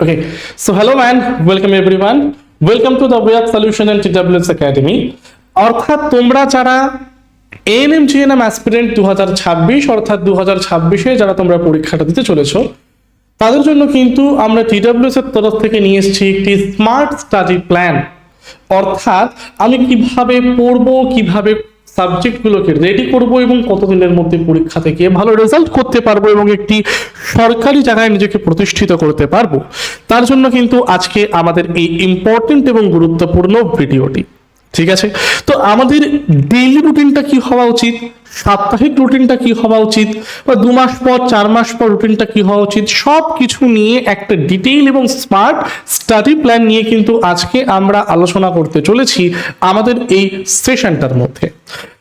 Okay, so hello and welcome everyone. Welcome to the of Solution and TWS Academy. অর্থাৎ তোমরা যারা ANM GNM aspirant দু হাজার ছাব্বিশ অর্থাৎ দু হাজার ছাব্বিশে যারা তোমরা পরীক্ষাটা দিতে চলেছো তাদের জন্য কিন্তু আমরা টিডাব্লিউএস এর তরফ থেকে নিয়ে এসেছি একটি স্মার্ট স্টাডি প্ল্যান অর্থাৎ আমি কীভাবে পড়ব কীভাবে সাবজেক্টগুলোকে রেডি করব এবং কতদিনের মধ্যে পরীক্ষা থেকে ভালো রেজাল্ট করতে পারব এবং একটি সরকারি জায়গায় নিজেকে প্রতিষ্ঠিত করতে পারব। তার জন্য কিন্তু আজকে আমাদের এই ইম্পর্টেন্ট এবং গুরুত্বপূর্ণ ভিডিওটি ঠিক আছে? তো আমাদের ডেইলি রুটিনটা কি হওয়া উচিত? সাপ্তাহিক রুটিনটা কি হওয়া উচিত বা দু মাস পর, চার মাস পর রুটিনটা কি হওয়া উচিত? সব কিছু নিয়ে একটা ডিটেইল এবং স্মার্ট স্টাডি প্ল্যান নিয়ে কিন্তু আজকে আমরা আলোচনা করতে চলেছি আমাদের এই সেশনটার মধ্যে।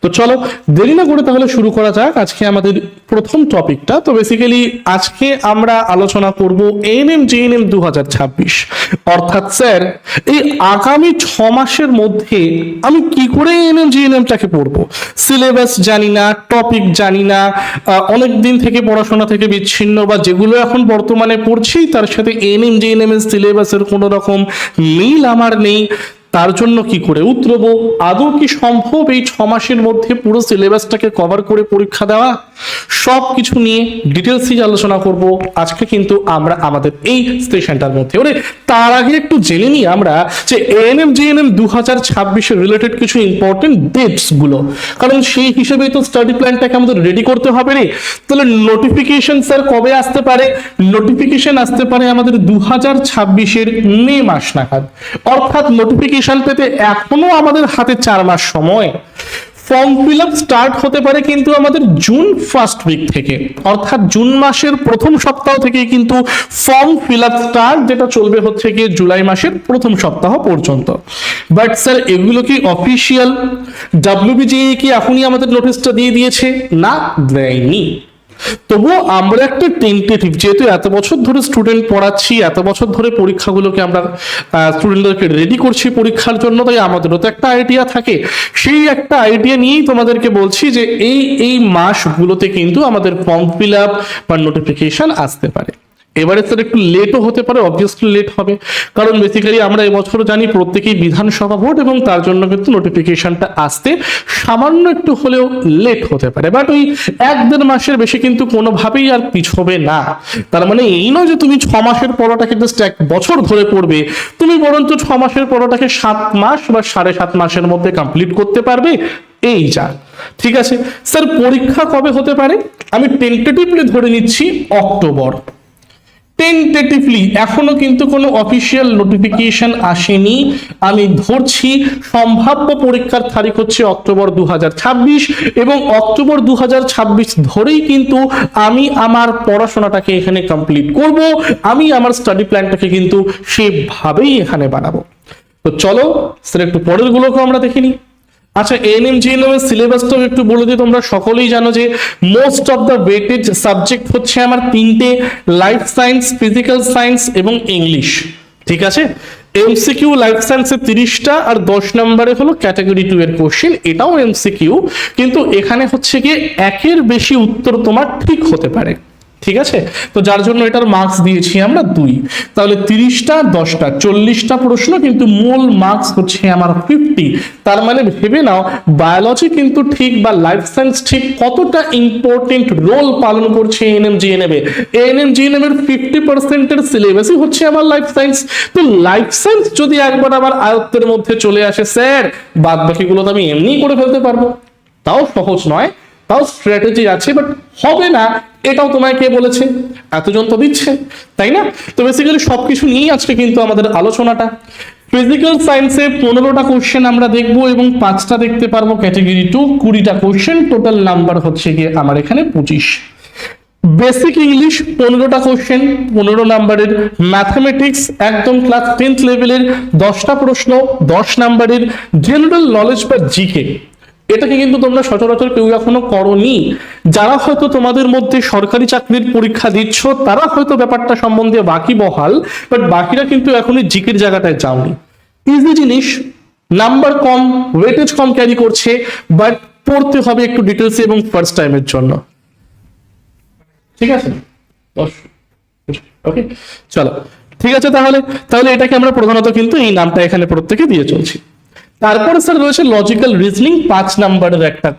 তো চলো, দেরি না করে তাহলে শুরু করা যাক আজকে আমাদের প্রথম টপিকটা তো বেসিক্যালি আজকে আমরা আলোচনা করব এএনএম জেএনএম দু হাজার ছাব্বিশ। অর্থাৎ স্যার, এই আগামী ছ মাসের মধ্যে আমি কি করে এএনএম জিএনএমটাকে পড়ব? সিলেবাস জানি না টপিক জানি না। অনেক দিন থেকে পড়াশোনা থেকে বিচ্ছিন্ন বা যেগুলো এখন বর্তমানে পড়ছি, তার সাথে এনএম এস সিলেবাসের কোনো রকম মিল আমার নেই। তার জন্য কি করে উতরবো আদৌ কি সম্ভব এই ছ মাসের মধ্যে পুরো সিলেবাসটাকে কভার করে পরীক্ষা দেওয়া? সব কিছু নিয়ে ডিটেলসই আলোচনা করব। আজকে কিন্তু আমরা আমাদের এই স্টেশনটার মধ্যে। ওরে, তার আগে একটু জেনে নিই আমরা যে এএনএম জিএনএম দু হাজার ছাব্বিশের রিলেটেড কিছু ইম্পর্টেন্ট ডেটসগুলো। কারণ সেই হিসেবেই তো স্টাডি প্ল্যানটাকে আমাদের রেডি করতে হবে রে। তাহলে নোটিফিকেশন স্যার কবে আসতে পারে? নোটিফিকেশন আসতে পারে আমাদের দু হাজার ছাব্বিশের মে মাস নাগাদ। অর্থাৎ নোটিফিকেশন পেতে এখনও আমাদের হাতে চার মাস সময়। ফর্ম ফিল আপ স্টার্ট হতে পারে কিন্তু আমাদের জুন ফার্স্ট উইক থেকে। অর্থাৎ জুন মাসের প্রথম সপ্তাহ থেকে কিন্তু ফর্ম ফিল আপ স্টার্ট যেটা চলবে হচ্ছে গিয়ে জুলাই মাসের প্রথম সপ্তাহ পর্যন্ত। বাট স্যার এগুলো কি অফিসিয়াল ডাব্লিউবিজিএ কি এখনই আমাদের নোটিশটা দিয়ে দিয়েছে? না, দেয়নি। তবুও আমরা একটা টেন্টেটিভ যেহেতু এত বছর ধরে স্টুডেন্ট পড়াচ্ছি, এত বছর ধরে পরীক্ষাগুলোকে আমরা স্টুডেন্টদেরকে রেডি করছি পরীক্ষার জন্য, তাই আমাদেরও তো একটা আইডিয়া থাকে। সেই একটা আইডিয়া নিয়েই তোমাদেরকে বলছি যে এই এই মাসগুলোতে কিন্তু আমাদের ফর্ম ফিল আপ বা নোটিফিকেশন আসতে পারে। এবারে স্যার একটু লেটও হতে পারে অবভিয়াসলি লেট হবে। কারণ বেসিক্যালি আমরা এবছর জানি প্রত্যেকেই বিধানসভা ভোট এবং তার জন্য কিন্তু নোটিফিকেশনটা আসতে সামান্য একটু হলেও লেট হতে পারে। বাট ওই এক দেড় মাসের বেশি কিন্তু কোনোভাবেই আর পিছবে না। তার মানে এই নয় যে তুমি ছ মাসের পড়াটাকে জাস্ট এক বছর ধরে পড়বে, তুমি বরঞ্চ ছ মাসের পড়াটাকে সাত মাস বা সাড়ে সাত মাসের মধ্যে কমপ্লিট করতে পারবে, এই যা। ঠিক আছে? স্যার পরীক্ষা কবে হতে পারে? আমি টেন্টেটিভলি ধরে নিচ্ছি অক্টোবর। টেন্টেটিভলি এখনও কিন্তু কোনো অফিসিয়াল নোটিফিকেশন আসেনি। আমি ধরছি, সম্ভাব্য পরীক্ষার তারিখ হচ্ছে অক্টোবর দু হাজার ছাব্বিশ এবং অক্টোবর দু হাজার ছাব্বিশ ধরেই কিন্তু আমি আমার পড়াশোনাটাকে এখানে কমপ্লিট করব। আমি আমার স্টাডি প্ল্যানটাকে কিন্তু সেভাবেই এখানে বানাবো। তো চলো স্যার একটু পরের গুলোকে আমরা দেখে নিই। আচ্ছা এএনএম জিএনএম এর সিলেবাসটাও একটু বলে দিই, তোমরা সকলেই জানো যে most of the weighted subject হচ্ছে আমার তিনটে লাইফ সায়েন্স ফিজিক্যাল সায়েন্স এবং ইংলিশ ঠিক আছে? এমসিকিউ লাইফ সায়েন্সের তিরিশটা আর দশ নম্বরে হলো ক্যাটাগরি টু এর কোশ্চেন এটাও এমসিকিউ কিন্তু এখানে হচ্ছে গিয়ে একের বেশি উত্তর তোমার ঠিক হতে পারে। ঠিক আছে? তো যার জন্য এটার মার্কস দিয়েছি আমরা দুই। তাহলে তিরিশটা, দশটা, চল্লিশটা প্রশ্ন কিন্তু মূল মার্কস হচ্ছে আমার ফিফটি তার মানে ভেবে নাও বায়োলজি কিন্তু ঠিক বা লাইফ সায়েন্স ঠিক কতটা ইম্পর্টেন্ট রোল পালন করছে এএনএম জিএনএম এ? এএনএম জিএনএম এর ফিফটি পার্সেন্টের সিলেবাসই হচ্ছে আমার লাইফ সায়েন্স তো লাইফ সায়েন্স যদি একবার আমার আয়ত্তের মধ্যে চলে আসে, স্যার বাদ বাকিগুলো তো আমি এমনি করে ফেলতে পারব। তাও সহজ নয়। তাও স্ট্র্যাটেজি আছে বাট হবে না, এটাও তোমায় কে বলেছে? এতজন তো দিচ্ছে, তাই না? তো বেসিক্যালি সবকিছু নিয়েই আজকে কিন্তু আমাদের আলোচনাটা। ফিজিক্যাল সায়েন্সে পনেরোটা কোশ্চেন আমরা দেখব এবং পাঁচটা দেখতে পারব ক্যাটাগরি টু কুড়িটা কোশ্চেন টোটাল নাম্বার হচ্ছে গিয়ে আমার এখানে পঁচিশ। বেসিক ইংলিশ পনেরোটা কোশ্চেন পনেরো নাম্বারের ম্যাথামেটিক্স একদম ক্লাস টেন্থ লেভেলের দশটা প্রশ্ন, দশ নাম্বারের জেনারেল নলেজ বা জিকে এটাকে কিন্তু তোমরা সচরাচর কেউ এখনও করনি। যারা হয়তো তোমাদের মধ্যে সরকারি চাকরির পরীক্ষা দিচ্ছ, তারা হয়তো ব্যাপারটা সম্বন্ধে বাকি বহাল বাট বাকিরা কিন্তু এখনই জিকের জায়গাটায় যাওনি। ইজি জিনিস নাম্বার কম ওয়েটেজ কম ক্যারি করছে বাট পড়তে হবে একটু ডিটেলসে এবং ফার্স্ট টাইমের জন্য। ঠিক আছে? ওকে চলো, ঠিক আছে তাহলে? তাহলে এটাকে আমরা প্রধানত কিন্তু এই নামটা এখানে প্রত্যেকে দিয়ে চলছি। তারপরে স্যার রয়েছে লজিক্যাল রিজনিং পাঁচ নাম্বারের একটা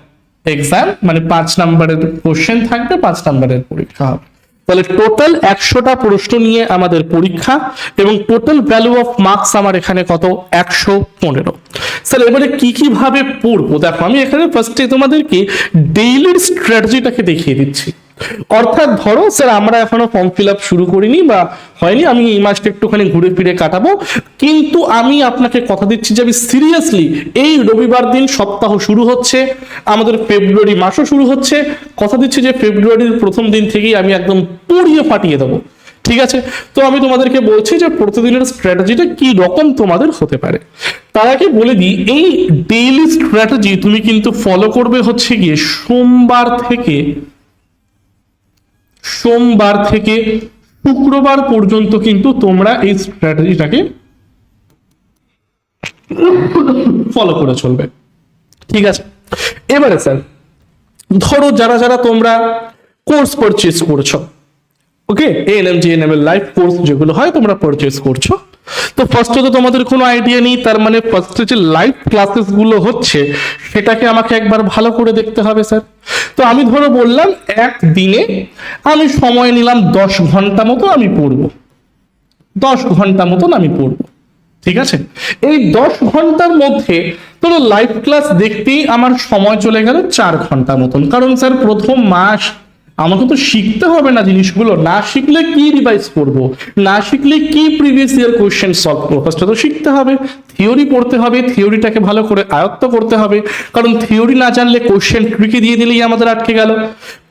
এক্সাম মানে পাঁচ নাম্বারের কোশ্চেন থাকবে, পাঁচ নাম্বারের পরীক্ষা হবে। তাহলে টোটাল একশোটা প্রশ্ন নিয়ে আমাদের পরীক্ষা এবং টোটাল ভ্যালু অফ মার্কস আমার এখানে কত? একশো পনেরো। স্যার এবারে কি কি ভাবে পড়ব? দেখো, আমি এখানে ফার্স্টে তোমাদেরকে ডেইলির স্ট্র্যাটেজিটাকে দেখিয়ে দিচ্ছি। অর্থাৎ ধরো স্যার আমরা এখনও ফর্ম ফিল আপ শুরু করিনি বা হয়নি, আমি এই মাসটা একটুখানি ঘুরে ফিরে কাটাবো। কিন্তু আমি আপনাকে কথা দিচ্ছি যে আমি সিরিয়াসলি এই রবিবার দিন সপ্তাহ শুরু হচ্ছে, আমাদের ফেব্রুয়ারি মাসও শুরু হচ্ছে। কথা দিচ্ছি যে ফেব্রুয়ারির প্রথম দিন থেকেই আমি একদম পুড়িয়ে ফাটিয়ে দেবো। ঠিক আছে? তো আমি তোমাদেরকে বলছি যে প্রতিদিনের স্ট্র্যাটেজিটা কি রকম তোমাদের হতে পারে। তার আগে বলে দিই, এই ডেইলি স্ট্র্যাটেজি তুমি কিন্তু ফলো করবে হচ্ছে গিয়ে সোমবার থেকে সোমবার থেকে শুক্রবার পর্যন্ত কিন্তু তোমরা এই স্ট্র্যাটেজিটাকে ফলো করে চলবে। ঠিক আছে? এবারে স্যার ধরো যারা যারা তোমরা কোর্স পারচেস করছ ওকে এএনএম জিএনএম এর লাইফ কোর্স যেগুলো হয়, তোমরা পারচেস করছ। তো ফার্স্টে তো তোমাদের কোনো আইডিয়া নেই, তার মানে ফার্স্টে যে লাইভ ক্লাসেসগুলো হচ্ছে, সেটাকে আমাকে একবার ভালো করে দেখতে হবে স্যার তো আমি ধরো বললাম এক দিনে আমি সময় নিলাম দশ ঘণ্টা মতো আমি পড়ব। দশ ঘণ্টা মতন আমি পড়ব, ঠিক আছে? এই দশ ঘণ্টার মধ্যে ধরো লাইভ ক্লাস দেখতেই আমার সময় চলে গেল চার ঘণ্টা মতন। কারণ স্যার প্রথম মাস আমাকে তো শিখতে হবে না জিনিসগুলো। না শিখলে কি রিভাইজ করব? না শিখলে কি প্রিভিয়াস ইয়ার কোয়েশ্চেন সলভ করব? ফার্স্টে তো শিখতে হবে থিওরি পড়তে হবে থিওরিটাকে ভালো করে আয়ত্ত করতে হবে। কারণ থিওরি না জানলে কোয়েশ্চেন ট্রিকি দিয়ে দিলেই আমাদের আটকে গেল।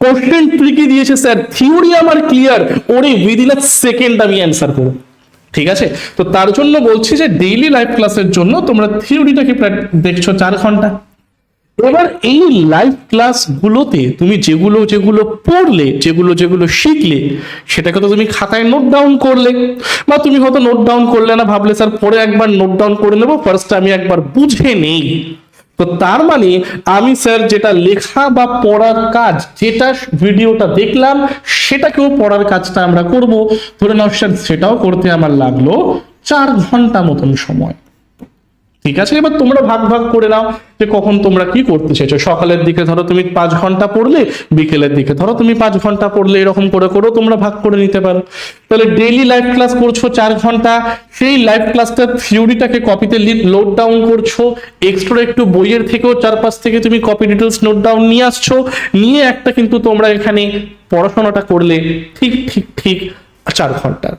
কোশ্চেন ট্রিকি দিয়েছে স্যার থিওরি আমার ক্লিয়ার ওরে উইদিন আ সেকেন্ড আমি অ্যান্সার করব। ঠিক আছে? তো তার জন্য বলছি যে ডেইলি লাইভ ক্লাসের জন্য তোমরা থিওরিটাকে দেখছ চার ঘণ্টা। এবার এই লাইভ ক্লাস গুলোতে তুমি যেগুলো যেগুলো পড়লে, যেগুলো যেগুলো শিখলে, সেটাকে তো তুমি খাতায় নোট ডাউন করলে। বা তুমি হয়তো নোট ডাউন করলে না, ভাবলে, স্যার, পরে একবার নোট ডাউন করে নেব ফার্স্ট আমি একবার বুঝে নেই। তো তার মানে আমি, স্যার, যেটা লেখা বা পড়ার কাজ, যেটা ভিডিওটা দেখলাম, সেটাকেও পড়ার কাজটা আমরা করব। ধরে নাও, স্যার, সেটাও করতে আমার লাগল চার ঘণ্টা মতন সময়। ঠিক আছে? এবার তোমরা ভাগ ভাগ করে নাও যে কখন তোমরা কি করতে চাইছো। সকালের দিকে ধরো তুমি পাঁচ ঘণ্টা পড়লে, বিকেলের দিকে ধরো তুমি পাঁচ ঘণ্টা পড়লে এরকম করে করো তোমরা ভাগ করে নিতে পারো। তাহলে ডেইলি লাইভ ক্লাস করছ চার ঘণ্টা, সেই লাইভ ক্লাসটা থিওরিটাকে কপিতে লোড ডাউন করছ। এক্সট্রা একটু বইয়ের থেকেও চারপাশ থেকে তুমি কপি ডিটেলস নোট ডাউন নিয়ে আসছো। নিয়ে একটা কিন্তু তোমরা এখানে পড়াশোনাটা করলে ঠিক ঠিক ঠিক চার ঘণ্টা।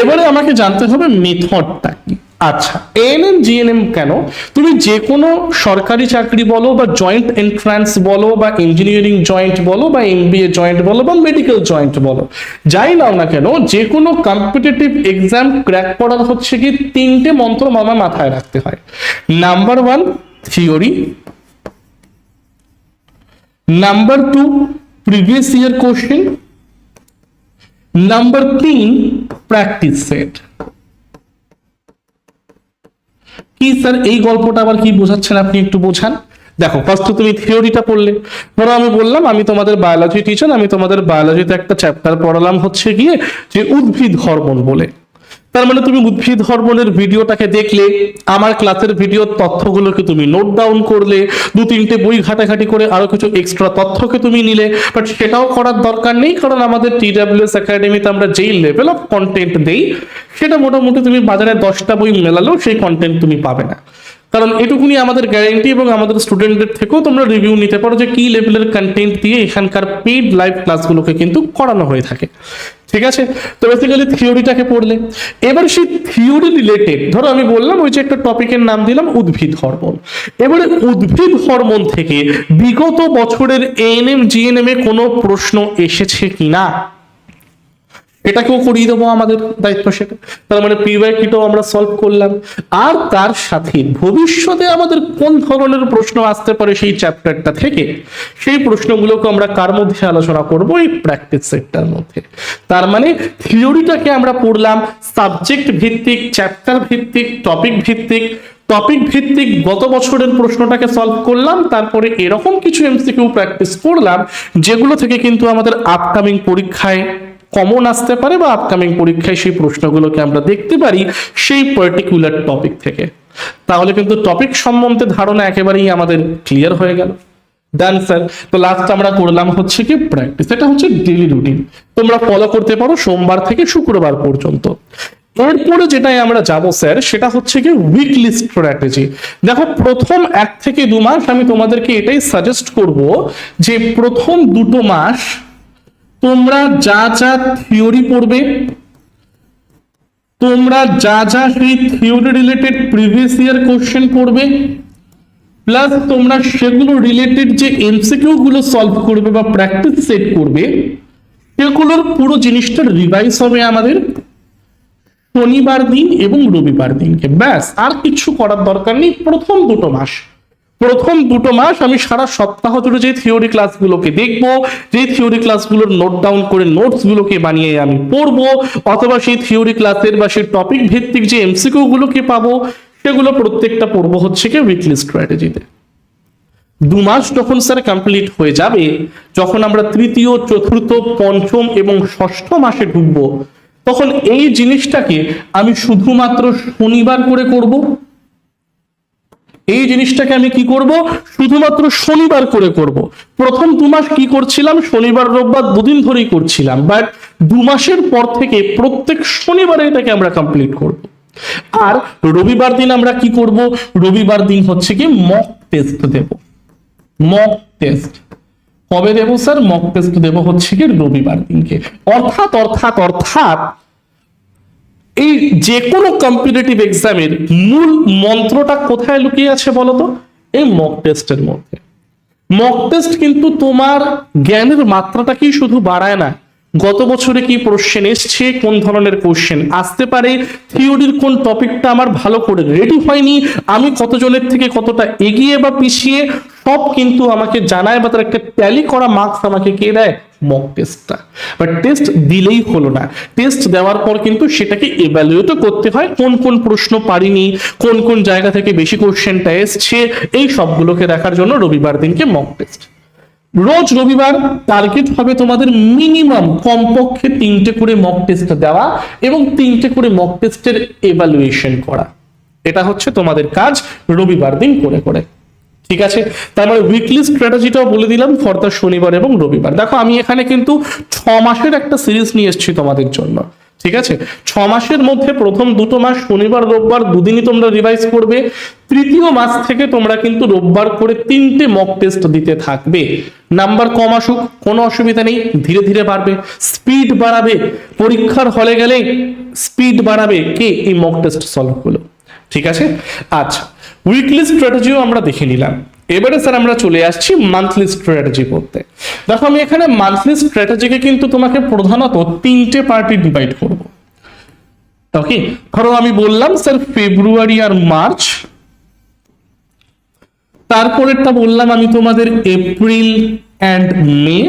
এবারে আমাকে জানতে হবে মেথডটা কি? আচ্ছা এএনএম জিএনএম কেন? তুমি যে কোনো সরকারি চাকরি বলো বা জয়েন্ট এন্ট্রান্স বলো বা ইঞ্জিনিয়ারিং জয়েন্ট বলো বা এমবিএ জয়েন্ট বলো বা মেডিকেল জয়েন্ট বলো, যাই নাও না কেন যে কোনো কম্পিটিটিভ এক্সাম ক্র্যাক করার হচ্ছে কি তিনটে মন্ত্র মামা মাথায় রাখতে হয়। Number one theory number two previous year question number তিন প্র্যাকটিস সেট কি স্যার, এই গল্পটা আবার কি বোঝাচ্ছেন আপনি একটু বোঝান? দেখো ফার্স্ট তুমি থিওরিটা পড়লে। ধরো আমি বললাম, আমি তোমাদের বায়োলজি টিচার আমি তোমাদের বায়োলজিতে একটা চ্যাপ্টার পড়ালাম হচ্ছে গিয়ে যে উদ্ভিদ হরমোন বলে। তার মানে তুমি উদ্ভিদ হরমোনের ভিডিওটাকে দেখলে, আমার ক্লাসের ভিডিওর তথ্যগুলোকে তুমি নোট ডাউন করলে, দু তিনটে বই ঘাটাঘাটি করে আরও কিছু এক্সট্রা তথ্যকে তুমি নিলে বাট সেটাও করার দরকার নেই, কারণ আমাদের টি টিডাব্লিউএস একাডেমিতে আমরা যেই লেভেল অফ কন্টেন্ট দেই, সেটা মোটামুটি তুমি বাজারে দশটা বই মেলালেও সেই কন্টেন্ট তুমি পাবে না। কারণ এটুকুনি আমাদের গ্যারেন্টি এবং আমাদের স্টুডেন্টদের থেকেও তোমরা রিভিউ নিতে পারো যে কি লেভেলের কন্টেন্ট দিয়ে এখানকার পেইড লাইভ ক্লাসগুলোকে কিন্তু করানো হয়ে থাকে। ঠিক আছে? তো বেসিক্যালি থিওরিটাকে পড়লে। এবার সেই থিওরি রিলেটেড ধরো আমি বললাম ওই যে একটা টপিকের নাম দিলাম উদ্ভিদ হরমোন। এবারে উদ্ভিদ হরমোন থেকে বিগত বছরের এএনএম জিএনএম এ কোনো প্রশ্ন এসেছে কিনা? এটাকেও করিয়ে দেবো আমাদের দায়িত্ব সেটা তার মানে কিটাও আমরা সলভ করলাম। আর তার সাথে ভবিষ্যতে আমাদের কোন ধরনের প্রশ্ন আসতে পারে সেই চ্যাপ্টারটা থেকে, সেই প্রশ্নগুলোকে আমরা কার মধ্যে আলোচনা করব? এই প্র্যাকটিস সেটটার মধ্যে। তার মানে থিওরিটাকে আমরা পড়লাম সাবজেক্ট ভিত্তিক চ্যাপ্টার ভিত্তিক টপিক ভিত্তিক। টপিক ভিত্তিক গত বছরের প্রশ্নটাকে সলভ করলাম, তারপরে এরকম কিছু এমসিকিউ প্র্যাকটিস করলাম, যেগুলো থেকে কিন্তু আমাদের আপকামিং পরীক্ষায় কমন আসতে পারে বা আপকামিং পরীক্ষায় সেই প্রশ্নগুলোকে আমরা দেখতে পারি সেই পার্টিকুলার টপিক থেকে। তাহলে কিন্তু টপিক সম্বন্ধে ধারণা একেবারেই আমাদের ক্লিয়ার হয়ে গেল। ডান স্যার তো লাস্ট আমরা করলাম হচ্ছে কি প্র্যাকটিস এটা হচ্ছে ডেলি রুটিন তোমরা ফলো করতে পারো সোমবার থেকে শুক্রবার পর্যন্ত। এরপরে যেটাই আমরা যাব স্যার সেটা হচ্ছে কি উইকলি স্ট্র্যাটেজি দেখো, প্রথম এক থেকে দু মাস আমি তোমাদেরকে এটাই সাজেস্ট করব যে প্রথম দুটো মাস তোমরা যা যা থিওরি পড়বে, তোমরা যা যা সেই theory related previous year question পড়বে প্লাস তোমরা সেগুলো রিলেটেড যে এমসিকিউ গুলো সলভ করবে বা প্র্যাকটিস সেট করবে, সেগুলোর পুরো জিনিসটা রিভাইজ হবে আমাদের শনিবার দিন এবং রবিবার দিনকে। ব্যাস, আর কিছু করার দরকার নেই। প্রথম দুটো মাস। প্রথম দুটো মাস আমি সারা সপ্তাহ জুড়ে যে থিওরি ক্লাসগুলোকে দেখব, যে থিওরি ক্লাসগুলোর নোট ডাউন করে নোটসগুলোকে বানিয়ে আমি পড়ব, অথবা সেই থিওরি ক্লাসের বা সেই টপিক ভিত্তিক যে এমসিকিউ গুলোকে পাবো, সেগুলো প্রত্যেকটা পড়ব হচ্ছে কি উইকলি স্ট্র্যাটেজিতে দু মাস যখন স্যার কমপ্লিট হয়ে যাবে, যখন আমরা তৃতীয়, চতুর্থ, পঞ্চম এবং ষষ্ঠ মাসে ঢুকবো, তখন এই জিনিসটাকে আমি শুধুমাত্র শনিবার করে করব এই জিনিসটাকে আমি কি করব? শুধুমাত্র শনিবার করে করব। প্রথম দু মাস কি করছিলাম? শনিবার, রোববার দুদিন ধরেই করছিলাম। বাট দু মাসের পর থেকে প্রত্যেক শনিবারে এটাকে আমরা কমপ্লিট করব। আর রবিবার দিন আমরা কি করব? রবিবার দিন হচ্ছে কি মক টেস্ট দেব। মক টেস্ট কবে দেব, স্যার? মক টেস্ট দেব হচ্ছে কি রবিবার দিনকে। অর্থাৎ অর্থাৎ অর্থাৎ এই যে কোনো কম্পিটিটিভ এক্সামের মূল মন্ত্রটা কোথায় লুকিয়ে আছে বলতো? এই মক টেস্টের মধ্যে। মক টেস্ট কিন্তু তোমার জ্ঞানের মাত্রাটাকেই শুধু বাড়ায় না। গত বছরে কি কোশ্চেন এসছে? কোন ধরনের কোশ্চেন আসতে পারে থিওরির কোন টপিকটা আমার ভালো করে রেডি হয়নি, আমি কতজনের থেকে কতটা এগিয়ে বা পিছিয়ে সব কিন্তু আমাকে জানায় বা তার একটা ট্যালি করা মার্কস আমাকে কে দেয়? মক টেস্টটা বাট টেস্ট দিলেই হলো না। টেস্ট দেওয়ার পর কিন্তু সেটাকে এভ্যালুয়েটও করতে হয়, কোন কোন প্রশ্ন পারিনি, কোন কোন জায়গা থেকে বেশি কোশ্চেনটা এসছে, এই সবগুলোকে দেখার জন্য রবিবার দিনকে মক টেস্ট রোজ রবিবার টার্গেট হবে তোমাদের মিনিমাম কমপক্ষে তিনটে করে মক টেস্ট দেওয়া এবং তিনটে করে মক টেস্টের এভালুয়েশন করা। এটা হচ্ছে তোমাদের কাজ রবিবার দিন করে করে। ঠিক আছে? তার মানে উইকলি স্ট্র্যাটেজিটাও বলে দিলাম ফর দ্য শনিবার এবং রবিবার। দেখো, আমি এখানে কিন্তু ছ মাসের একটা সিরিজ নিয়ে এসেছি তোমাদের জন্য। ঠিক আছে? ছ মাসের মধ্যে প্রথম দুটো মাস শনিবার, রোববার দুদিনই তোমরা রিভাইজ করবে। তৃতীয় মাস থেকে তোমরা কিন্তু রোববার করে তিনটে মক টেস্ট দিতে থাকবে। নাম্বার কম আসুক, কোনো অসুবিধা নেই, ধীরে ধীরে বাড়বে। স্পিড বাড়াবে। পরীক্ষার হলে গেলে স্পিড বাড়াবে কে এই মক টেস্ট সলভ হলো ঠিক আছে? আচ্ছা উইকলি স্ট্র্যাটেজিও আমরা দেখে নিলাম। এবারে স্যার আমরা চলে আসছি মান্থলি স্ট্র্যাটেজি করতে দেখো, আমি এখানে মান্থলি স্ট্র্যাটেজিকে কিন্তু তোমাকে প্রধানত তিনটে পার্টি ডিভাইড করব। ওকে ধরো, আমি বললাম স্যার ফেব্রুয়ারি আর মার্চ তারপরেরটা বললাম আমি তোমাদের এপ্রিল অ্যান্ড মে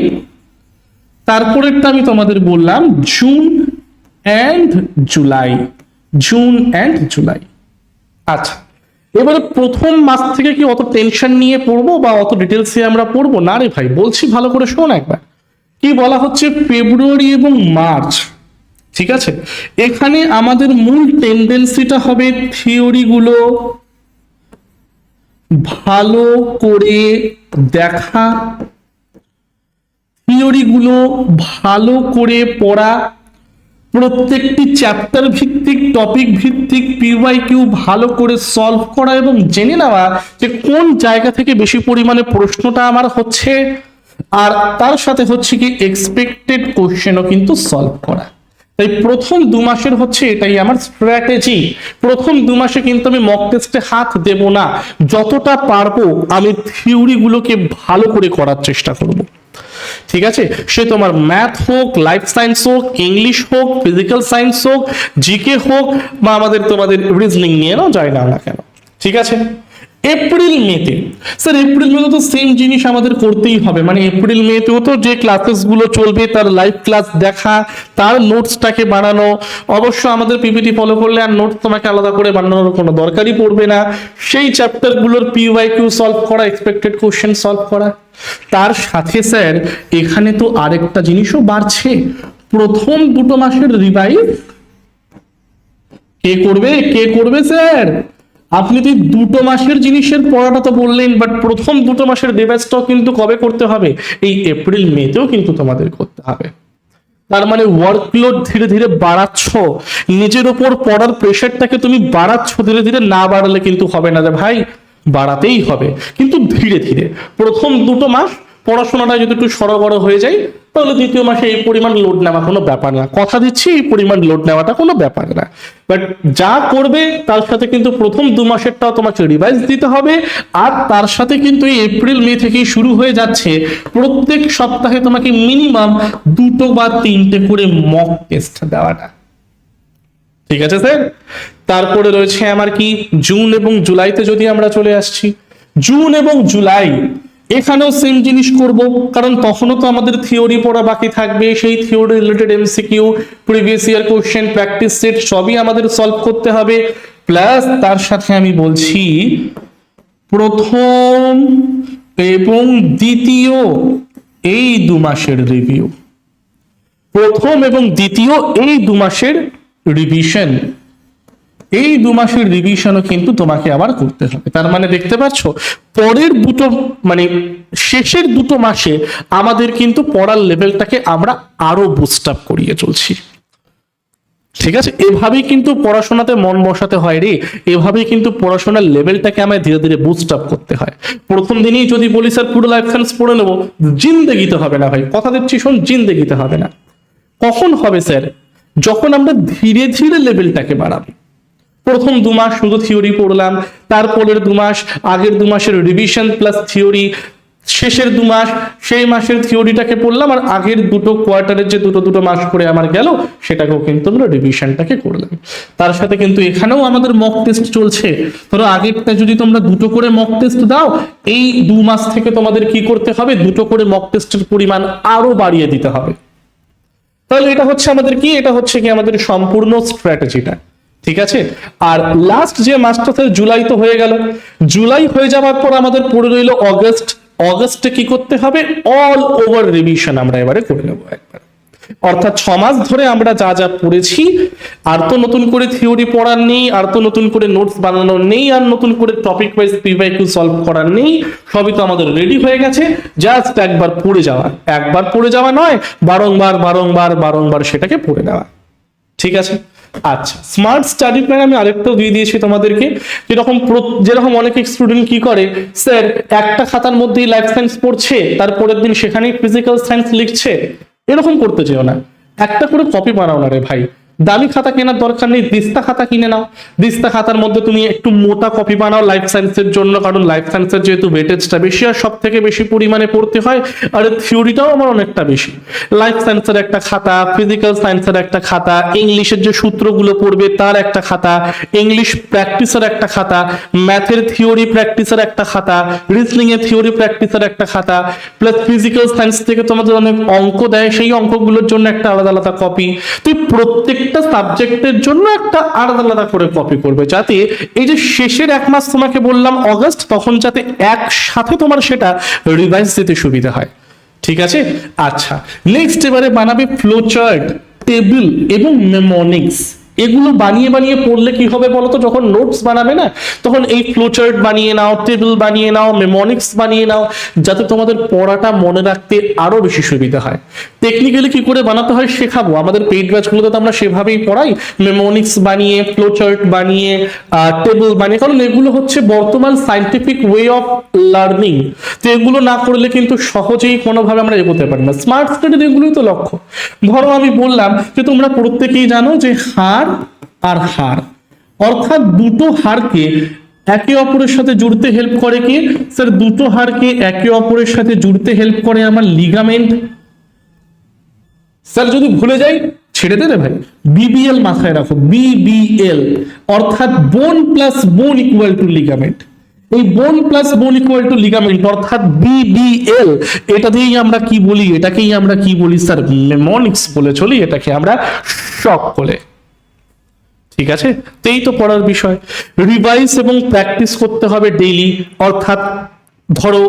তারপরেরটা আমি তোমাদের বললাম June and July June and July আচ্ছা এবারে প্রথম মাস থেকে কি অত টেনশন নিয়ে পড়ব বা অত ডিটেলসে আমরা পড়ব? না রে ভাই, বলছি ভালো করে শোন একবার। কি বলা হচ্ছে? ফেব্রুয়ারি এবং মার্চ, ঠিক আছে? এখানে আমাদের মূল টেন্ডেন্সিটা হবে থিওরিগুলো ভালো করে দেখা থিওরিগুলো ভালো করে পড়া প্রত্যেকটি চ্যাপ্টার ভিত্তিক টপিক ভিত্তিক পিওয়াই কিউ ভালো করে সলভ করা এবং জেনে নেওয়া যে কোন জায়গা থেকে বেশি পরিমাণে প্রশ্নটা আমার হচ্ছে আর তার সাথে হচ্ছে কি এক্সপেক্টেড কোশ্চেনও কিন্তু সলভ করা। তাই প্রথম দু মাসের হচ্ছে এটাই আমার স্ট্র্যাটেজি প্রথম দু মাসে কিন্তু আমি মক টেস্টে হাত দেব না। যতটা পারব আমি থিওরিগুলোকে ভালো করে করার চেষ্টা করব। ঠিক আছে? সে তোমার ম্যাথ হোক লাইফ সায়েন্স হোক ইংলিশ হোক ফিজিক্যাল সায়েন্স হোক জিকে হোক, বা আমাদের তোমাদের রিজনিং নিয়ে নাও যায় না না কেন। ঠিক আছে? এপ্রিল মেতে স্যার এপ্রিল মেতে তো সেম জিনিস আমাদের করতেই হবে। মানে এপ্রিল মেতেও তো যে ক্লাসেসগুলো চলবে, তার লাইভ ক্লাস দেখা, তার নোটসটাকে বানানো, অবশ্য আমাদের পিপিটি ফলো করলে আর নোটস তোমাকে আলাদা করে বানানোর কোনো দরকারই পড়বে না। সেই চ্যাপ্টারগুলোর পিওয়াই কিউ সলভ করা এক্সপেক্টেড কোশ্চেন সলভ করা। তার সাথে স্যার এখানে তো আরেকটা জিনিসও বাড়ছে। প্রথম দুটো মাসের রিভাইজ কে করবে কে করবে স্যার আপনি তো দুটো মাসের জিনিসের পড়াটা তো বললেন বাট প্রথম দুটো মাসের ডেব্যাচটাও কিন্তু কবে করতে হবে? এই এপ্রিল মেতেও কিন্তু তোমাদের করতে হবে। তার মানে ওয়ার্কলোড ধীরে ধীরে বাড়াচ্ছ, নিজের ওপর পড়ার প্রেশারটাকে তুমি বাড়াচ্ছ, ধীরে ধীরে না বাড়ালে কিন্তু হবে না রে ভাই, বাড়াতেই হবে। কিন্তু ধীরে ধীরে প্রথম দুটো মাস পড়াশোনাটা যদি একটু সরগড় হয়ে যায়, তাহলে দ্বিতীয় মাসে এই পরিমাণ লোড নেওয়া কোনো ব্যাপার না। কথা দিচ্ছি, এই পরিমাণ লোড নেওয়াটা কোনো ব্যাপার না। বাট যা করবে, তার সাথে কিন্তু প্রথম দু মাসেরটাও তোমাকে রিভাইজ দিতে হবে, আর তার সাথে কিন্তু এই এপ্রিল মে থেকেই শুরু হয়ে যাচ্ছে। প্রত্যেক সপ্তাহে তোমাকে মিনিমাম দুটো বা তিনটে করে মক টেস্ট দেওয়াটা। ঠিক আছে স্যার তারপরে রয়েছে আমার কি জুন এবং জুলাইতে যদি আমরা চলে আসছি। জুন এবং জুলাই এখানেও সেম জিনিস করব, কারণ তখনও তো আমাদের থিওরি পড়া বাকি থাকবে। সেই theory related MCQ previous year question practice set সবই আমাদের সলভ করতে হবে। প্লাস তার সাথে আমি বলছি, প্রথম এবং দ্বিতীয় এই দু মাসের রিভিউ প্রথম এবং দ্বিতীয় এই দু মাসের রিভিশন এই দু মাসের রিভিশনও কিন্তু তোমাকে আবার করতে হবে। তার মানে দেখতে পাচ্ছ, পরের দুটো মানে শেষের দুটো মাসে আমাদের কিন্তু পড়ার লেভেলটাকে আমরা আরও বুস্ট আপ করিয়ে চলছি। ঠিক আছে? এভাবেই কিন্তু পড়াশোনাতে মন বসাতে হয় রে। এভাবেই কিন্তু পড়াশোনার লেভেলটাকে আমায় ধীরে ধীরে বুস্ট আপ করতে হয়। প্রথম দিনেই যদি বলি, স্যার, পুরো লাইফ সায়েন্স পড়ে নেব। জিন্দেগিতে হবে না ভাই। কথা দিচ্ছি শোন জিন্দেগিতে হবে না। কখন হবে, স্যার? যখন আমরা ধীরে ধীরে লেভেলটাকে বাড়াবো। প্রথম দু মাস শুধু থিওরি পড়লাম, তারপরের দু মাস, আগের দু মাসের রিভিশন প্লাস থিওরি শেষের দু মাস, সেই মাসের থিওরিটাকে পড়লাম আর আগের দুটো কোয়ার্টারের যে দুটো দুটো মাস করে আমার গেল, সেটাকেও কিন্তু আমরা রিভিশনটাকে করলাম। তার সাথে কিন্তু এখানেও আমাদের মক টেস্ট চলছে। ধরো আগেরটা যদি তোমরা দুটো করে মক টেস্ট দাও, এই দু মাস থেকে তোমাদের কি করতে হবে? দুটো করে মক টেস্টের পরিমাণ আরও বাড়িয়ে দিতে হবে। তাহলে এটা হচ্ছে আমাদের কি? এটা হচ্ছে কি? আমাদের সম্পূর্ণ স্ট্র্যাটেজিটা ঠিক আছে? আর লাস্ট যে মাসটা জুলাই তো হয়ে গেল। জুলাই হয়ে যাওয়ার পর আমাদের পড়ে রইল অগস্ট। অগস্টে কি করতে হবে? অল ওভার রিভিশন আমরা এবারে করে নেব একবার। অর্থাৎ ছ মাস ধরে আমরা যা যা পড়েছি, আর তো নতুন করে থিওরি পড়ার নেই, আর তো নতুন করে নোটস বানানোর নেই, আর নতুন করে টপিক ওয়াইজ পিভাইকিউ সলভ করার নেই, সবই তো আমাদের রেডি হয়ে গেছে। জাস্ট একবার পড়ে যাওয়া। একবার পড়ে যাওয়া নয়, বারংবার বারংবার বারংবার সেটাকে পড়ে নেওয়া। ঠিক আছে? আচ্ছা স্মার্ট স্টাডি প্ল্যান আমি আরেকটাও দিয়ে দিয়েছি তোমাদেরকে। যেরকম যেরকম অনেক স্টুডেন্ট কি করে, স্যার, একটা খাতার মধ্যেই লাইফ সায়েন্স পড়ছে, তারপরের দিন সেখানেই ফিজিক্যাল সায়েন্স লিখছে। এরকম করতে চেও না। একটা করে কপি বানাও না রে ভাই। দামি খাতা কেনার দরকার নেই, দিস্তা খাতা কিনে নাও। দিস্তা খাতার মধ্যে তুমি একটু মোটা কপি বানাও লাইফ সায়েন্সের জন্য, কারণ লাইফ সায়েন্সের যেহেতু ওয়েটেজটা বেশি আর সব থেকে বেশি পরিমাণে পড়তে হয়, আর থিওরিটাও আমার অনেকটা বেশি। লাইফ সায়েন্সের একটা খাতা ফিজিক্যাল সায়েন্সের একটা খাতা ইংলিশের যে সূত্রগুলো পড়বে তার একটা খাতা ইংলিশ প্র্যাকটিসের একটা খাতা ম্যাথের থিওরি প্র্যাকটিসের একটা খাতা রিজনিং এর থিওরি প্র্যাকটিসের একটা খাতা প্লাস ফিজিক্যাল সায়েন্স থেকে তোমাদের অনেক অঙ্ক দেয়, সেই অঙ্কগুলোর জন্য একটা আলাদা আলাদা কপি তুই প্রত্যেকটা সাবজেক্টের জন্য একটা আলাদা আলাদা করে কপি করবে। যাতে এই যে শেষের এক মাস তোমাকে বললাম অগস্ট তখন যাতে একসাথে তোমার সেটা রিভাইজ দিতে সুবিধা হয়। ঠিক আছে? আচ্ছা নেক্সট এবারে বানাবে ফ্লো চার্ট টেবিল এবং মেমোনিক্স এগুলো বানিয়ে বানিয়ে পড়লে কি হবে বলো তো যখন নোটস বানাবে না, তখন এই ফ্লোচার্ট বানিয়ে নাও টেবিল বানিয়ে নাও মেমোনিক্স বানিয়ে নাও, যাতে তোমাদের পড়াটা মনে রাখতে আরও বেশি সুবিধা হয়। টেকনিক্যালি কি করে বানাতে হয় শেখাবো? আমাদের পেইড ব্যাচগুলোতে তো আমরা সেভাবেই পড়াই। মেমোনিক্স বানিয়ে ফ্লোচার্ট বানিয়ে টেবিল বানিয়ে, কারণ এগুলো হচ্ছে বর্তমান সাইন্টিফিক ওয়ে অফ লার্নিং তো এগুলো না করলে কিন্তু সহজেই কোনোভাবে আমরা এগোতে পারি না। স্মার্ট স্টাডির এগুলোই তো লক্ষ্য। ধরো আমি বললাম যে তোমরা প্রত্যেকেই জানো যে হার আর হার অর্থাৎ দুটো হারকে একে অপরের সাথে জুড়তে হেল্প করে কি? স্যার, দুটো হারকে একে অপরের সাথে জুড়তে হেল্প করে আমার লিগামেন্ট স্যার, যদি ভুলে যাই, ছেড়ে দে রে ভাই। বিবিএল মাথায় রাখো বিবিএল অর্থাৎ বোন plus bone equal to ligament এই bone plus bone equal to ligament অর্থাৎ বিবিএল এটা দিয়েই আমরা কি বলি? এটাকেই আমরা কি বলি? স্যার মেমনিক্স বলে চলি, এটাকে আমরা শক বলে। ঠিক আছে? তো এই তো পড়ার বিষয়। রিভাইজ এবং প্র্যাকটিস করতে হবে ডেইলি অর্থাৎ ধরো,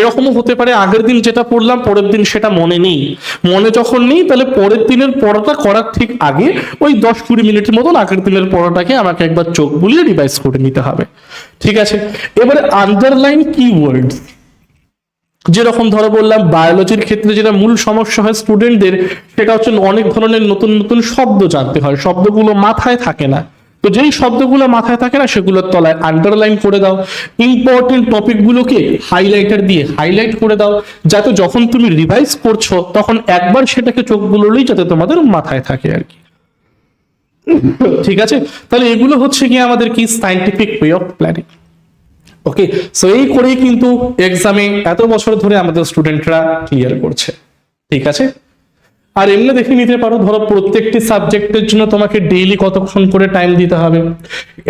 এরকমও হতে পারে আগের দিন যেটা পড়লাম, পরের দিন সেটা মনে নেই। মনে যখন নেই, তাহলে পরের দিনের পড়াটা করার ঠিক আগে ওই দশ কুড়ি মিনিটের মতন আগের দিনের পড়াটাকে আমাকে একবার চোখ বুলিয়ে রিভাইজ করে নিতে হবে। ঠিক আছে? এবারে আন্ডারলাইন কিওয়ার্ডস যেরকম ধরো বললাম বায়োলজির ক্ষেত্রে যেটা মূল সমস্যা হয় স্টুডেন্টদের সেটা হচ্ছে অনেক ধরনের নতুন নতুন শব্দ জানতে হয়। শব্দগুলো মাথায় থাকে না। তো যেই শব্দগুলো মাথায় থাকে না, সেগুলোর তলায় আন্ডারলাইন করে দাও। ইম্পর্টেন্ট টপিকগুলোকে হাইলাইটার দিয়ে হাইলাইট করে দাও। যাতে যখন তুমি রিভাইজ করছ, তখন একবার সেটাকে চোখ বুলোলেই যাতে তোমাদের মাথায় থাকে আর কি। ঠিক আছে? তাহলে এগুলো হচ্ছে কি আমাদের কি scientific way of planning okay so এই করেই কিন্তু এক্সামে এত বছর ধরে আমাদের স্টুডেন্টরা ক্লিয়ার করছে। ঠিক আছে? আর এমনি দেখে নিতে পারো, ধরো প্রত্যেকটি সাবজেক্টের জন্য তোমাকে ডেইলি কতক্ষণ করে টাইম দিতে হবে।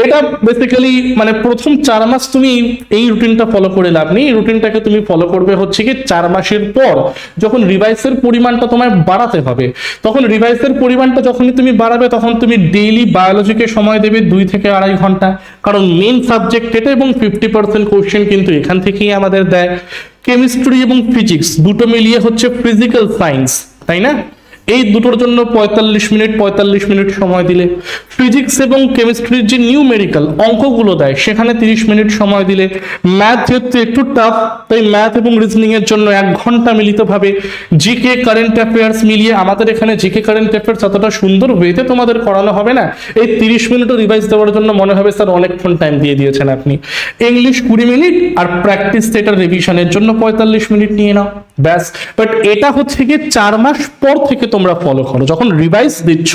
এটা বেসিক্যালি মানে প্রথম চার মাস তুমি এই রুটিনটা ফলো করে লাভ নেই। এই রুটিনটাকে তুমি ফলো করবে হচ্ছে কি চার মাসের পর যখন রিভাইসের পরিমাণটা তোমায় বাড়াতে হবে, তখন রিভাইসের পরিমাণটা যখনই তুমি বাড়াবে তখন তুমি ডেইলি বায়োলজিকে সময় দেবে দুই থেকে আড়াই ঘণ্টা। কারণ মেন সাবজেক্ট এটা এবং ফিফটি পার্সেন্ট কোশ্চেন কিন্তু এখান থেকেই আমাদের দেয়। কেমিস্ট্রি এবং ফিজিক্স দুটো মিলিয়ে হচ্ছে ফিজিক্যাল সায়েন্স তাই না? এই দুটোর জন্য পঁয়তাল্লিশ মিনিট পঁয়তাল্লিশ মিনিট সময় দিলে। ফিজিক্স এবং কেমিস্ট্রির যে নিউমেরিক্যাল অঙ্কগুলো দেয়, সেখানে তিরিশ মিনিট সময় দিলে। ম্যাথ যেহেতু একটু টাফ তাই ম্যাথ এবং রিজনিং এর জন্য এক ঘণ্টা মিলিতভাবে জিকে কারেন্ট অ্যাফেয়ার্স মিলিয়ে আমাদের এখানে জিকে কারেন্ট অ্যাফেয়ার্স এতটা সুন্দর ওয়েতে তোমাদের করানো হবে না। এই তিরিশ মিনিটও রিভাইজ দেওয়ার জন্য মনে হবে স্যার অনেকক্ষণ টাইম দিয়ে দিয়েছেন আপনি। ইংলিশ কুড়ি মিনিট আর প্র্যাকটিস সেটার রিভিশনের জন্য পঁয়তাল্লিশ মিনিট নিয়ে নাও। ব্যাস। বাট এটা হচ্ছে গিয়ে চার মাস পর থেকে তোমরা ফলো করো। যখন রিভাইজ দিচ্ছ,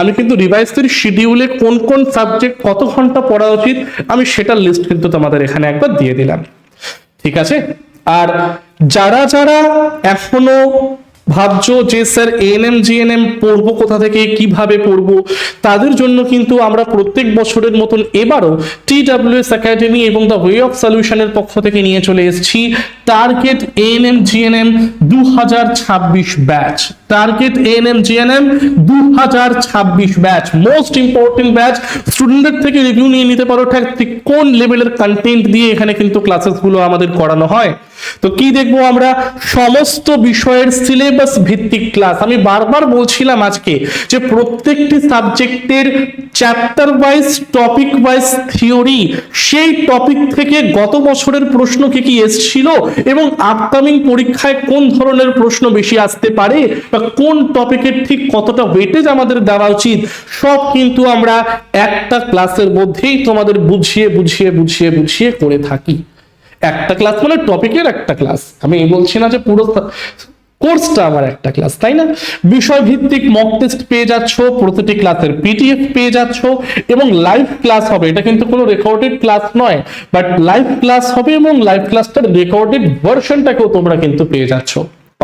আমি কিন্তু রিভাইজের শিডিউলে কোন কোন সাবজেক্ট কত ঘণ্টা পড়া উচিত, আমি সেটার লিস্ট কিন্তু তোমাদের এখানে একবার দিয়ে দিলাম। ঠিক আছে? আর যারা যারা এখনও ভাবছ যে, স্যার এএনএম জিএনএম পড়ব কোথা থেকে, কীভাবে পড়ব? তাদের জন্য কিন্তু আমরা প্রত্যেক বছরের মতন এবারও টি ডাব্লিউএস একাডেমি এবং দ্য ওয়ে অফ সলিউশনের পক্ষ থেকে নিয়ে চলে এসেছি। টার্গেট এএনএম জিএনএম দু হাজার ছাব্বিশ ব্যাচ টার্গেট এএনএম জিএনএম দু হাজার ছাব্বিশ ব্যাচ মোস্ট ইম্পর্টেন্ট ব্যাচ স্টুডেন্টদের থেকে রিভিউ নিয়ে নিতে পারো ঠিক কোন লেভেলের কন্টেন্ট দিয়ে এখানে কিন্তু ক্লাসেসগুলো আমাদের করানো হয়। তো কি দেখব আমরা? সমস্ত বিষয়ের সিলেবাস ভিত্তিক ক্লাস আমি বারবার বলছিলাম আজকে যে প্রত্যেকটি সাবজেক্টের chapter wise topic wise theory সেই টপিক থেকে গত বছরের প্রশ্ন কি কি এসেছিল? এবং আপকামিং পরীক্ষায় কোন ধরনের প্রশ্ন বেশি আসতে পারে বা কোন টপিকের ঠিক কতটা ওয়েটেজ আমাদের দেওয়া উচিত, সব কিন্তু আমরা একটা ক্লাসের মধ্যেই তোমাদের বুঝিয়ে বুঝিয়ে বুঝিয়ে বুঝিয়ে করে থাকি। একটা ক্লাস মানে টপিকের একটা ক্লাস আমি বলছি না যে পুরো কোর্সটা আমার একটা ক্লাস তাই না? বিষয় ভিত্তিক মক টেস্ট পেয়ে যাচ্ছ, প্রতিটি ক্লাসের পিডিএফ পেয়ে যাচ্ছ, এবং লাইভ ক্লাস হবে। এটা কিন্তু কোনো রেকর্ডেড ক্লাস নয় বাট লাইভ ক্লাস হবে এবং লাইভ ক্লাসটার রেকর্ডেড ভার্সনটাকেও তোমরা কিন্তু পেয়ে যাচ্ছ।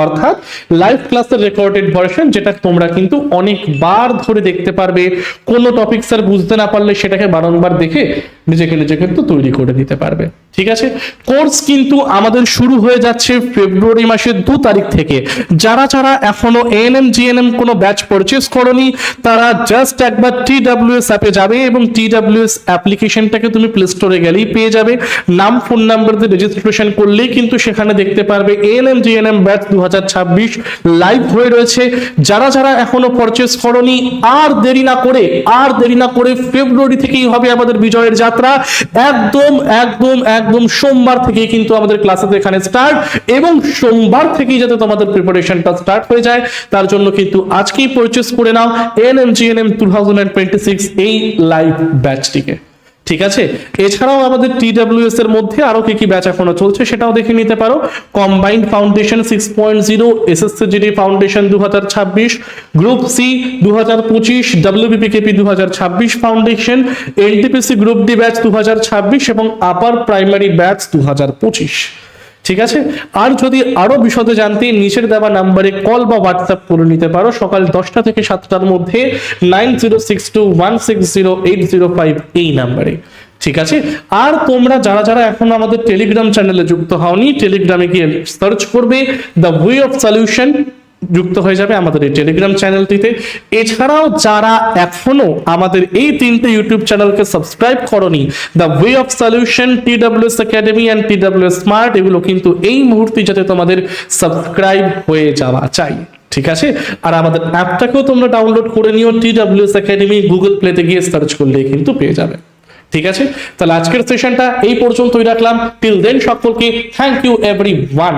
অর্থাৎ লাইভ ক্লাসের রেকর্ডেড ভার্সন যেটা তোমরা কিন্তু অনেকবার ধরে দেখতে পারবে। কোনো টপিক স্যার বুঝতে না পারলে সেটাকে বারংবার দেখে নিজেকে নিজে কিন্তু তৈরি করে দিতে পারবে। ঠিক আছে? কোর্স কিন্তু আমাদের শুরু হয়ে যাচ্ছে ফেব্রুয়ারি মাসের দু তারিখ থেকে। যারা যারা এখনও এএনএম জিএনএম কোনো ব্যাচ পারচেস করনি, তারা জাস্ট একবার টি ডাব্লিউএস অ্যাপে যাবে এবং টি ডাব্লিউএস অ্যাপ্লিকেশনটাকে তুমি প্লে স্টোরে গেলেই পেয়ে যাবে। নাম ফোন নাম্বার দিয়ে রেজিস্ট্রেশন করলেই কিন্তু সেখানে দেখতে পারবে এএনএম জিএনএম ব্যাচ দু হাজার ছাব্বিশ লাইভ হয়ে রয়েছে। যারা যারা এখনও পারচেস করনি, আর দেরি না করে, আর দেরি না করে ফেব্রুয়ারি থেকেই হবে আমাদের বিজয়ের যাত্রা। একদম একদম একদম সোমবার থেকেই কিন্তু আমাদের ক্লাসেস এখানে স্টার্ট এবং সোমবার থেকেই যাতে তোমাদের প্রিপারেশনটা স্টার্ট হয়ে যায়, তার জন্য কিন্তু আজকেই পারচেস করে নাও N M G N M two thousand twenty six এই লাইভ ব্যাচটিকে ঠিক আছে? এছাড়াও আমাদের টিডাব্লিউএস এর মধ্যে আরও কি কি ব্যাচ এখনও চলছে সেটাও দেখে নিতে পারো। Combined foundation six point zero SSC GD foundation দু হাজার ছাব্বিশ গ্রুপ সি দু হাজার পঁচিশ ডাব্লিউবিপিকেপি দু হাজার ছাব্বিশ foundation NTPC group D batch দু হাজার ছাব্বিশ এবং আপার প্রাইমারি ব্যাচ দু হাজার পঁচিশ। ঠিক আছে? আর যদি আরও বিশদে জানতে, নিচের দেওয়া নাম্বারে কল বা হোয়াটসঅ্যাপ করে নিতে পারো। সকাল দশটা থেকে সাতটার মধ্যে nine zero six two one six zero eight zero five এই নাম্বারে। ঠিক আছে? আর তোমরা যারা যারা এখন আমাদের টেলিগ্রাম চ্যানেলে যুক্ত হওনি টেলিগ্রামে গিয়ে সার্চ করবে দ্য ওয়ে অফ সলিউশন যুক্ত হয়ে যাবে আমাদের এই টেলিগ্রাম চ্যানেলটিতে এছাড়াও যারা এখনও আমাদের এই তিনটে ইউটিউব চ্যানেলকে সাবস্ক্রাইব করনি the way of solution T WS academy and T WS smart এগুলো কিন্তু এই মুহূর্তে যাতে তোমাদের সাবস্ক্রাইব হয়ে যাওয়া চাই। ঠিক আছে? আর আমাদের অ্যাপটাকেও তোমরা ডাউনলোড করে নিও টি ডাব্লিউএস একাডেমি গুগল প্লেতে গিয়ে সার্চ করলেই কিন্তু পেয়ে যাবে। ঠিক আছে? তাহলে আজকের সেশনটা এই পর্যন্তই রাখলাম। টিল দেন সকলকে থ্যাংক ইউ এভরি ওয়ান